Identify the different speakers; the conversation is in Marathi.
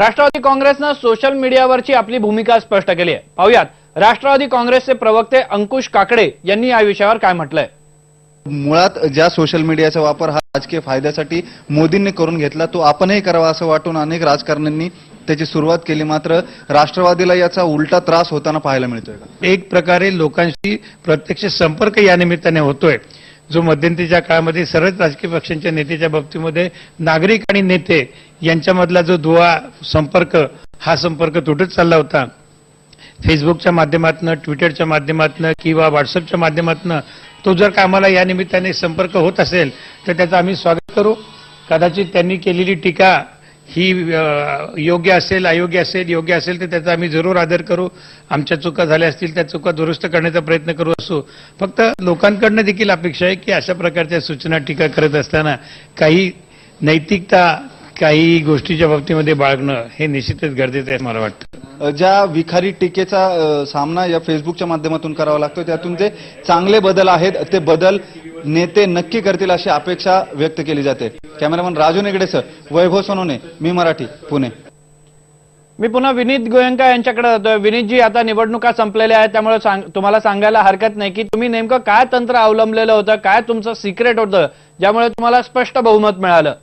Speaker 1: राष्ट्रवादी काँग्रेसनं सोशल मीडियावरची आपली भूमिका स्पष्ट केली आहे. पाहुयात राष्ट्रवादी काँग्रेसचे प्रवक्ते अंकुश काकडे यांनी या विषयावर काय म्हटलंय?
Speaker 2: मुळात ज्या सोशल मीडियाचा वापर हा राजकीय फायद्यासाठी मोदींनी करून घेतला तो आपणही करावा असं वाटून अनेक राजकारण्यांनी त्याची सुरुवात केली. मात्र राष्ट्रवादीला याचा उलटा त्रास होताना पाहायला मिळतोय का?
Speaker 3: एक प्रकारे लोकांशी प्रत्यक्ष संपर्क या निमित्ताने होतोय. जो मध्यंतरीच्या काळामध्ये सर्वच राजकीय पक्षांच्या नेत्याच्या बाबतीमध्ये नागरिक आणि नेते यांच्यामधला जो दुवा संपर्क हा संपर्क तुटत चालला होता. फेसबुकच्या माध्यमातून ट्विटरच्या माध्यमातून किंवा व्हॉट्सअपच्या माध्यमातून तो जर का आम्हाला या निमित्ताने संपर्क होत असेल तर त्याचं आम्ही स्वागत करू. कदाचित त्यांनी केलेली टीका ही योग्य असेल अयोग्य असेल योग्य असेल तर त्याचा आम्ही जरूर आदर करू. आमच्या चुका झाल्या असतील त्या चुका दुरुस्त करण्याचा प्रयत्न करू असू. फक्त लोकांकडनं देखील अपेक्षा आहे की अशा प्रकारच्या सूचना टीका करत असताना काही नैतिकता काही गोष्टीच्या बाबतीमध्ये बाळगणं हे निश्चितच गरजेचं आहे मला वाटतं.
Speaker 2: ज्या विखारी टीकेचा सामना या फेसबुकच्या माध्यमातून करावा लागतो त्यातून जे चांगले बदल आहेत ते बदल नेते नक्की करतील अशी अपेक्षा व्यक्त केली जाते. कॅमेरामन राजू निगडेसह वैभव सोनवणे मी मराठी पुणे.
Speaker 1: मी पुन्हा विनीत गोयंका यांच्याकडे जातोय. विनीतजी आता निवडणुका संपलेल्या आहेत त्यामुळे सांग- तुम्हाला सांगायला हरकत नाही की तुम्ही नेमकं काय तंत्र अवलंबलेलं होतं काय तुमचं सिक्रेट होतं ज्यामुळे तुम्हाला स्पष्ट बहुमत मिळालं?